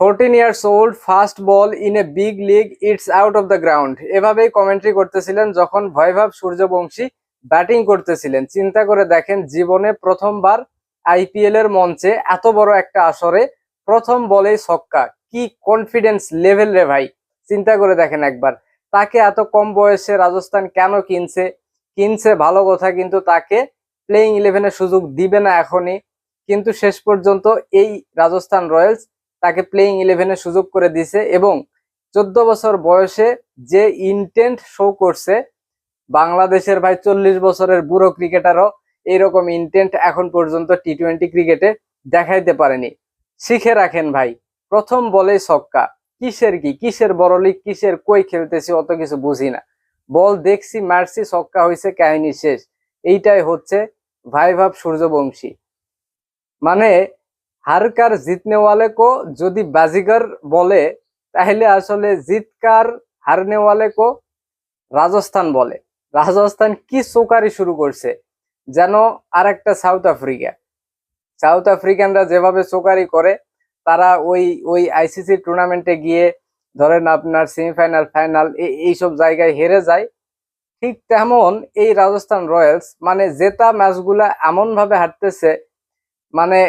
Fourteen years old first ball in a big league it's out of the ground এভাবেই commentary করতেছিলেন যখন ভয়ভাব Suryavanshi batting করতেছিলেন। চিন্তা করে দেখেন জীবনে প্রথমবার আইপিএল এর মঞ্চে এত বড় একটা আসরে প্রথম বলেই ছক্কা। কি কনফিডেন্স লেভেল রে ভাই? চিন্তা করে দেখেন একবার। তাকে এত কম বয়সে রাজস্থান কেন কিনছে? কিনছে ভালো কথা, কিন্তু তাকে প্লেইং ইলেভেনের সুযোগ দিবে না এখনই। কিন্তু শেষ পর্যন্ত এই রাজস্থান রয়্যালস তাকে প্লেইং ইলেভেনের সুযোগ করে দিছে এবং চোদ্দ বছর বয়সে যে ইন্টেন্ট শো করছে, বাংলাদেশের ভাই চল্লিশ বছরের বুড়ো ক্রিকেটারও এইরকম ইন্টেন্ট এখন পর্যন্ত টি টোয়েন্টি ক্রিকেটে দেখাইতে পারেনি। শিখে রাখেন ভাই, প্রথম বলে ছক্কা। কিসের কি? কিসের বড় লিগ কিসের কই খেলতেছি? অত কিছু বুঝি না। বল দেখছি, মারছি, ছক্কা হয়েছে কাহিনী শেষ। এইটাই হচ্ছে ভাই ভাব সূর্যবংশী। মানে হারকার জিতনে ওয়ালে কো যদি বাজিগর বলে, তাহলে আসলে জিতকার হারনে ওয়ালে কো রাজস্থান বলে। রাজস্থান কি চোকারি শুরু করছে? যেন আর একটা সাউথ আফ্রিকা। সাউথ আফ্রিকানরা যেভাবে চোকারি করে, তারা ওই ওই আইসিসি টুর্নামেন্টে গিয়ে ধরেন আপনার সেমিফাইনাল, ফাইনাল এইসব জায়গায় হেরে যায়। ঠিক তেমন এই রাজস্থান রয়্যালস মানে জেতা ম্যাচগুলা এমনভাবে হারতেছে মানে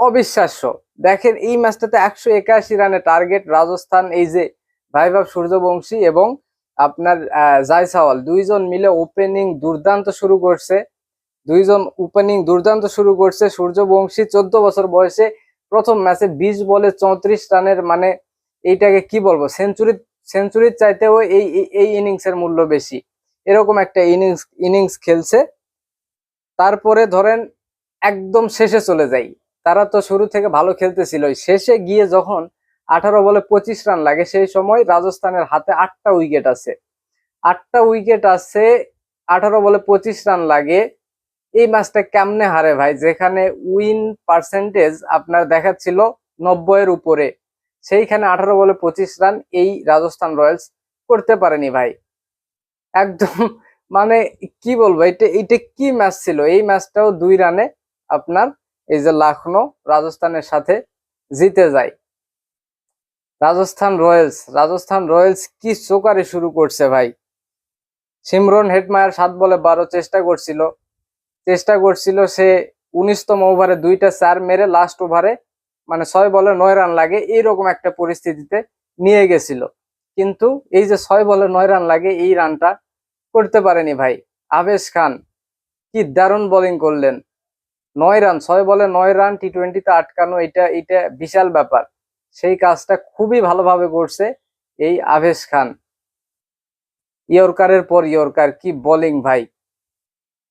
অবিশ্বাস্য। দেখেন, এই ম্যাচটাতে একশো একাশি রানে টার্গেট রাজস্থান, এই যে ভাইভাব সূর্যবংশী এবং আপনার জায়সাওয়াল দুইজন মিলে ওপেনিং দুর্দান্ত শুরু করছে। দুইজন ওপেনিং দুর্দান্ত শুরু করছে। সূর্যবংশী চোদ্দ বছর বয়সে প্রথম ম্যাচে বিশ বলে চৌত্রিশ রানের মানে এইটাকে কি বলব? সেঞ্চুরি, সেঞ্চুরির চাইতেও এই- এই ইনিংসের মূল্য বেশি। এরকম একটা ইনিংস ইনিংস খেলছে। তারপরে ধরেন, একদম শেষে চলে যাই। তারা তো শুরু থেকে ভালো খেলতেছিল। শেষে গিয়ে যখন আঠারো বলে পঁচিশ রান লাগে, সেই সময় রাজস্থানের হাতে আটটা উইকেট আছে। আটটা উইকেট আছে, আঠারো বলে পঁচিশ রান লাগে। এই ম্যাচটা কেমনে হারে ভাই? যেখানে উইন পার্সেন্টেজ আপনার দেখাচ্ছিল নব্বইয়ের উপরে, সেইখানে আঠারো বলে পঁচিশ রান এই রাজস্থান রয়্যালস করতে পারেনি ভাই। একদম মানে কি বলব, এটা এটা কি ম্যাচ ছিল? এই ম্যাচটাও দুই রানে আপনার এই যে লখনৌ রাজস্থানের সাথে জিতে যায়। রাজস্থান রয়্যালস রাজস্থান রয়্যালস কি চোকারে শুরু করছে ভাই? সিমরন হেডমায়ার সাত বলে বারো চেষ্টা করছিল। চেষ্টা করছিল সে উনিশতম ওভারে দুইটা চার মেরে লাস্ট ওভারে মানে ছয় বলে নয় রান লাগে, এইরকম একটা পরিস্থিতিতে নিয়ে গেছিল। কিন্তু এই যে ছয় বলে নয় রান লাগে, এই রানটা করতে পারেনি ভাই। আবেশ খান, কি দারুণ বোলিং করলেন। নয় রান, ছয় বলে নয় রান টি টোয়েন্টিতে আটকানো, এটা এটা বিশাল ব্যাপার। সেই কাজটা খুবই ভালোভাবে করছে এই আভেশ খান। ইয়র্কারের পর ইয়র্কার, কি বোলিং ভাই।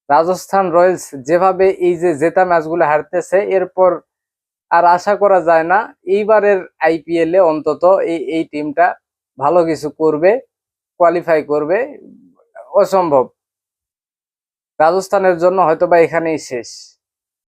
রাজস্থান রয়্যালস যেভাবে এই যে জেতা ম্যাচগুলো হারতেছে, এরপর আর আশা করা যায় না, এইবারের আইপিএল এ অন্তত এই এই টিমটা ভালো কিছু করবে কোয়ালিফাই করবে, অসম্ভব। রাজস্থানের জন্য হয়তো বা এখানেই শেষ।